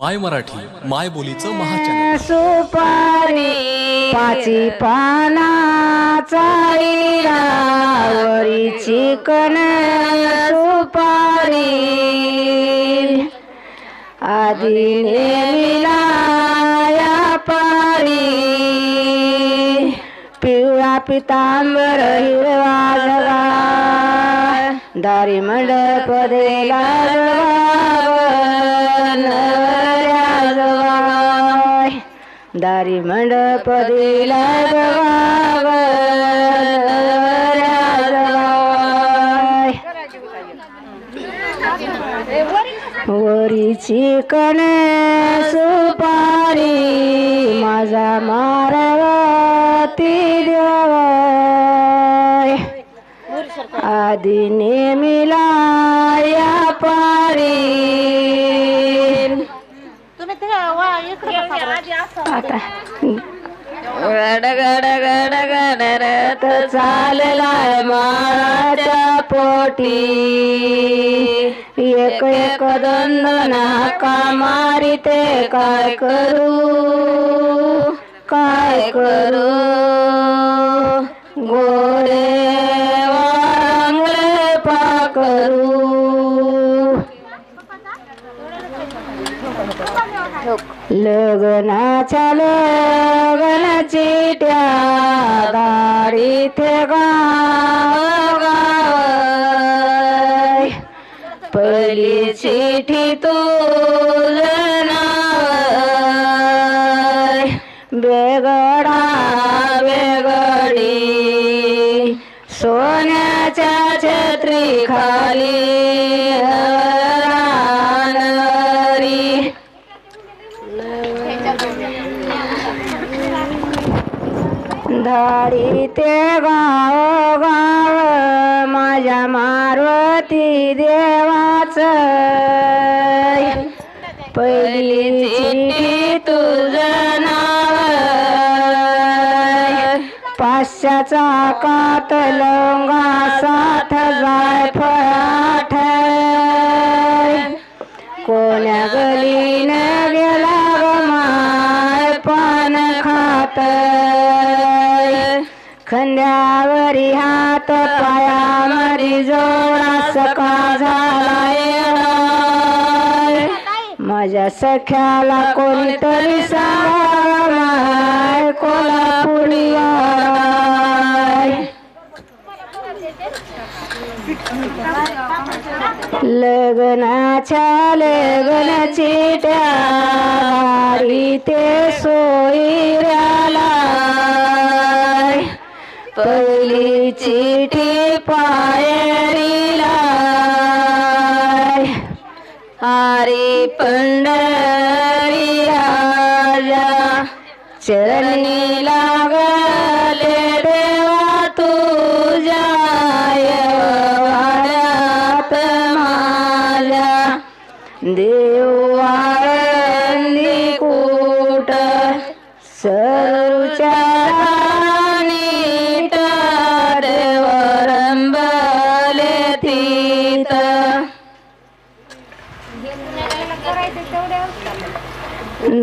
माय मराठी माय बोलीचं महाचॅनल. सुपारी पाची पाना चाळीरावरी चिकन सुपारी. आधी नेमिला पारी. पिवळा पितांबर हिरवा जगा दारी मंडप देला दारी मंडप दिला वरीची कण सुपारी माझा मारवती देवाय. आधी नेमिला आता गड गड गड गड रथ चाललाय माळाच्या पोटी एक एक दंदना कामारी मारिते काय करू काय करू लग्नाच्या लग्न चिट्या दारी ते गाव पहिली चिठी तू बेगडा बेगडी. सोन्याच्या छत्री खाली. धाडी ते गाव गाव माझ्या मारवती देवाच. पहिली चिठी तुझं नाव पाचशेचा कात लवंगा साठ जाय फळाठ कोण्या गलीने संध्यावरी हात पायावरी जोडा सका झाला माझ्या सख्याला कोणीतरी सांगा माय कोल्हापुरी लग्नाच्या लग्न चिट्या ते सोयऱ्याला. पहिली चिठी पायरीला. हरी पंढरी राजा. चरणी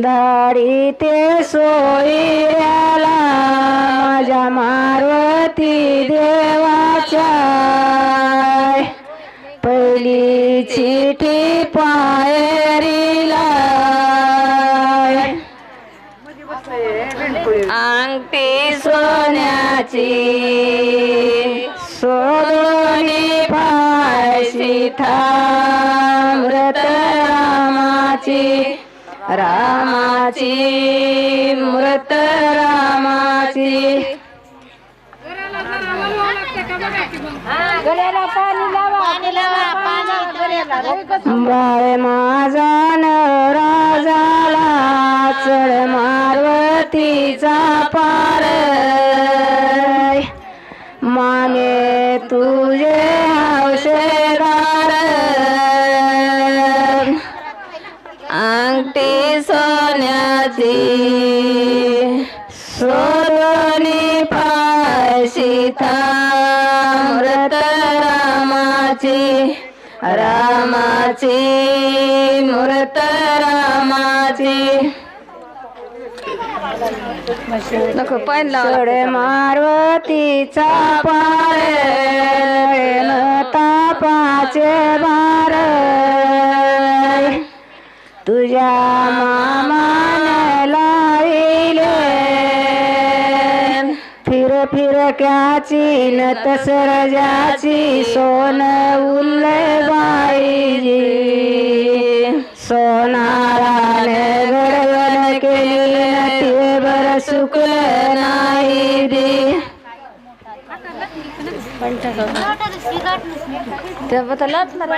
दाढी ते सोयऱ्याला माझ्या मारवती देवाच्या. पहिली चिठी पायरीला अंगठी सोन्याची सोडोनी पायशी थांबरत रामाची रामाची मृत रामाची. बाळ माझा राजाला चढ मारवतीचा पार. माने तुझे रामाचे मूर्त रामाचे. नको पण लावड मारवतीचा पार तापाचे बार तुझ्या फिरक्याची नत सरजाची सोन उल्ले बाईजी सोनाराने गडगड केली न ते बर सुकलं नाही दे त्याबद्दल लाटणार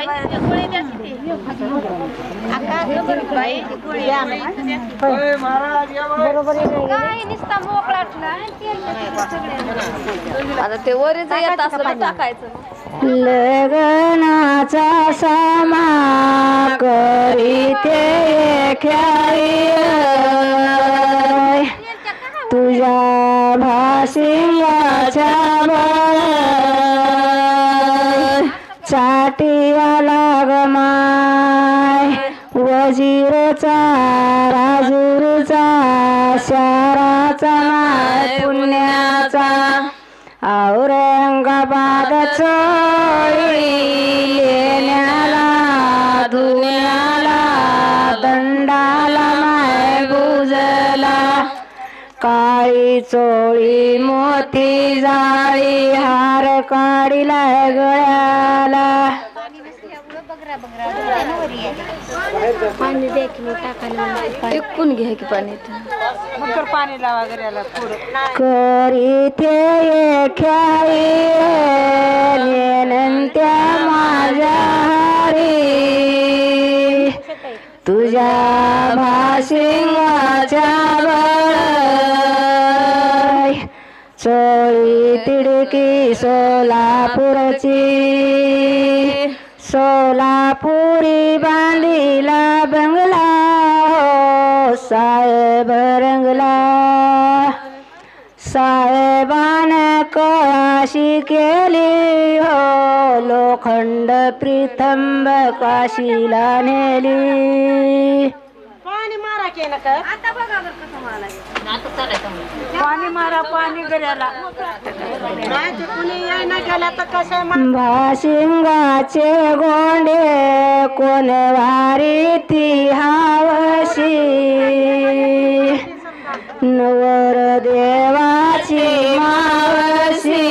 आता ते वरीच येत असलं टाकायचं. लग्नाचा सामा करीते खेळी तुझ्या भाशिंगाच्या राजूरचा शहराचा पुण्याचा. औरंगाबाद चोळी लेण्याला धुण्याला दंडाला माय गुजला काळी चोळी मोती जाळी हार काढीला गळ्याला. टिकून घ्या की पाणी करी ते खेळी नेनंत्या माझ्या हरी. तुझ्या बळ चोळी तिडकी सोलापूरची. सोलापुरी बांधीला बंगला हो साहेब रंगला. साहेबान कळाशी केली हो लोखंड प्रीतंब काशीला नेली. पाणी मारा केलं का पाणी गड्याला नाही पाणी मारा पाणी भाशिंगाचे गोंडे कोण वारी ती हावशी? नवर देवाची मावशी.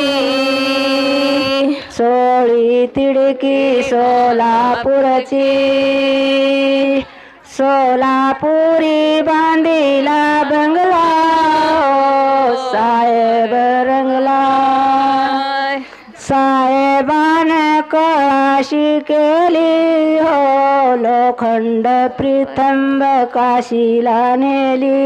सोळी तिडकी सोलापूरची. सोलापुरी बांधीला साहेब रंगला. साहेबान कळाशी केली हो लोखंड प्रीतंब काशीला नेली.